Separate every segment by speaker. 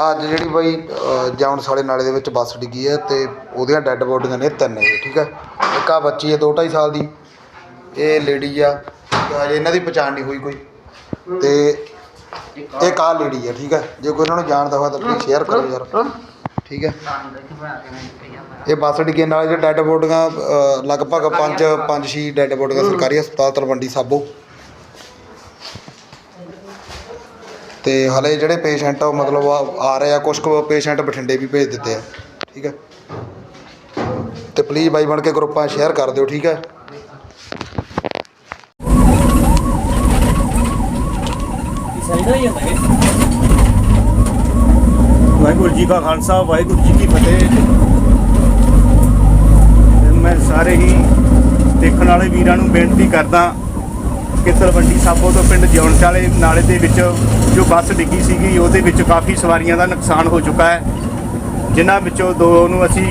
Speaker 1: ਅੱਜ ਜਿਹੜੀ ਬਾਈ ਅ, ਜੌਨ ਸਾਲੇ ਨਾਲੇ ਦੇ ਵਿੱਚ ਬੱਸ ਡਿੱਗੀ ਹੈ ਤੇ ਉਹਦੀਆਂ ਡੈੱਡ ਬੋਡੀਆਂ ਨੇ ਤਿੰਨ ਇਹ ਠੀਕ ਹੈ? ਇੱਕ ਆ ਬੱਚੀ ਹੈ ਦੋ ਢਾਈ ਸਾਲ ਦੀ ਇਹ ਲੇਡੀ ਆ ਹਜੇ ਇਹਨਾਂ ਦੀ ਪਛਾਣ ਨਹੀਂ ਹੋਈ ਕੋਈ। ਤੇ ਇਹ ਕਾ ਲੇਡੀ ਹੈ ਠੀਕ ਹੈ? ਜੇ ਕੋਈ ਇਹਨਾਂ ਨੂੰ ਜਾਣਦਾ ਹੋਇਆ ਤਾਂ ਪਲੀਜ਼ ਸ਼ੇਅਰ ਕਰੋ ਯਾਰ ਠੀਕ ਹੈ? ਇਹ ਬੱਸ ਡਿੱਗੇ ਨਾਲ ਜਿਹੜੇ ਡੈੱਡ ਬੋਡੀਆਂ ਅ, ਲਗਭਗ ਪੰਜ ਪੰਜ ਛੇ ਡੈੱਡ ਬੋਡੀਆਂ ਸਰਕਾਰੀ ਹਸਪਤਾਲ ਤਲਵੰਡੀ ਸਾਬੋ। ਤੇ ਹਲੇ ਜਿਹੜੇ ਪੇਸ਼ੈਂਟ ਆ ਮਤਲਬ ਆ ਆ ਰਹੇ ਆ ਕੁਝ ਕੁ ਪੇਸ਼ੈਂਟ ਬਠਿੰਡੇ ਵੀ ਭੇਜ ਦਿੱਤੇ ਆ, ਠੀਕ ਹੈ ਤੇ ਪਲੀਜ਼ ਬਾਈ ਬਣ ਕੇ ਗਰੁੱਪਾਂ ਸ਼ੇਅਰ ਕਰ ਦਿਓ, ਠੀਕ ਹੈ
Speaker 2: ਵਾਹਿਗੁਰੂ ਜੀ ਕਾ ਖਾਲਸਾ, ਵਾਹਿਗੁਰੂ ਜੀ ਕੀ ਫਤਿਹ। ਮੈਂ ਸਾਰੇ ਹੀ ਦੇਖਣ ਵਾਲੇ ਵੀਰਾਂ ਨੂੰ ਬੇਨਤੀ ਕਰਦਾ ਕਿ ਤਲਵੰਡੀ ਸਾਬੋ ਤੋਂ ਪਿੰਡ ਜਿਉਣਚਾਲੇ ਨਾਲੇ ਦੇ ਵਿੱਚ ਜੋ ਬੱਸ ਡਿੱਗੀ ਸੀਗੀ, ਉਹਦੇ ਵਿੱਚ ਕਾਫੀ ਸਵਾਰੀਆਂ ਦਾ ਨੁਕਸਾਨ ਹੋ ਚੁੱਕਾ ਹੈ। ਜਿਨ੍ਹਾਂ ਵਿੱਚੋਂ ਦੋ ਨੂੰ ਅਸੀਂ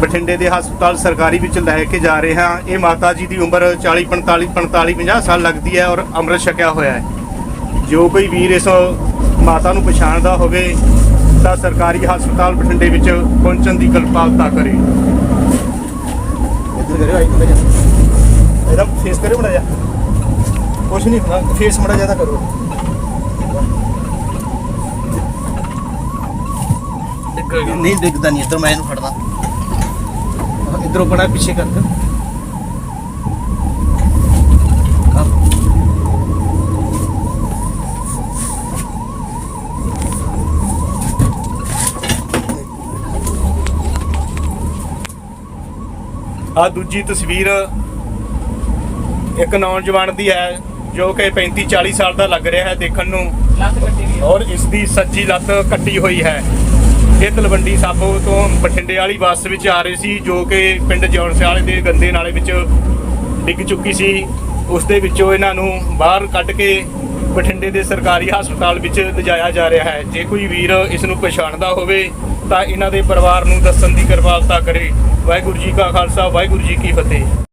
Speaker 2: ਬਠਿੰਡੇ ਦੇ ਹਸਪਤਾਲ ਸਰਕਾਰੀ ਵਿੱਚ ਲੈ ਕੇ ਜਾ ਰਹੇ ਹਾਂ। ਇਹ ਮਾਤਾ ਜੀ ਦੀ ਉਮਰ 40 45 45 50 ਸਾਲ ਲੱਗਦੀ ਹੈ ਔਰ ਅੰਮ੍ਰਿਤ ਛਕਿਆ ਹੋਇਆ ਹੈ। ਜੋ ਕੋਈ ਵੀਰ ਇਸ ਮਾਤਾ ਨੂੰ ਪਛਾਣਦਾ ਹੋਵੇ, ਤਾਂ ਸਰਕਾਰੀ ਹਸਪਤਾਲ ਬਠਿੰਡੇ ਵਿੱਚ ਪਹੁੰਚਣ ਦੀ ਕਿਰਪਾਲਤਾ ਕਰੇ। ਇੱਧਰ ਕਰਿਓ, ਆਈ ਇਹਦਾ ਫੇਸ ਕਰਿਓ ਬੜਾ ਜਾ ਕੁਛ ਨਹੀਂ ਹੁੰਦਾ ਫੇਸ ਬੜਾ ਜ਼ਿਆਦਾ ਕਰੋ।
Speaker 3: ਨਹੀਂ ਦਿਖਦਾ ਨਹੀਂ ਇੱਧਰ ਮੈਂ ਇਹਨੂੰ ਫੜਦਾ।
Speaker 2: ਇਧਰੋਂ ਬੜਾ ਪਿੱਛੇ ਕਰ ਆ ਦੂਜੀ ਤਸਵੀਰ ਇੱਕ ਨੌਜਵਾਨ ਦੀ ਹੈ। ਜੋ ਕਿ 35 40 ਸਾਲ ਦਾ ਲੱਗ ਰਿਹਾ ਹੈ ਦੇਖਣ ਨੂੰ। ਔਰ ਇਸ ਦੀ ਸੱਜੀ ਲੱਤ ਕੱਟੀ ਹੋਈ ਹੈ। ਇਹ ਤਲਵੰਡੀ ਸਾਬੋ ਤੋਂ ਬਠਿੰਡੇ ਵਾਲੀ ਬੱਸ ਵਿੱਚ ਆ ਰਹੀ ਸੀ, ਜੋ ਕਿ ਪਿੰਡ ਜੌਣਸਿਆਲੇ ਦੇ ਗੰਦੇ ਨਾਲੇ ਵਿੱਚ ਡਿੱਗ ਚੁੱਕੀ ਸੀ। ਉਸ ਦੇ ਵਿੱਚੋਂ ਇਹਨਾਂ ਨੂੰ ਬਾਹਰ ਕੱਢ ਕੇ ਬਠਿੰਡੇ ਦੇ ਸਰਕਾਰੀ ਹਸਪਤਾਲ ਵਿੱਚ ਲਿਜਾਇਆ ਜਾ ਰਿਹਾ ਹੈ। ਜੇ ਕੋਈ ਵੀਰ ਇਸ ਨੂੰ ਪਛਾਣਦਾ ਹੋਵੇ, ਤਾਂ ਇਹਨਾਂ ਦੇ ਪਰਿਵਾਰ ਨੂੰ ਦੱਸਣ ਦੀ ਕਿਰਪਾਲਤਾ ਕਰੇ। ਵਾਹਿਗੁਰੂ ਜੀ ਕਾ ਖਾਲਸਾ, ਵਾਹਿਗੁਰੂ ਜੀ ਕੀ ਫਤਿਹ।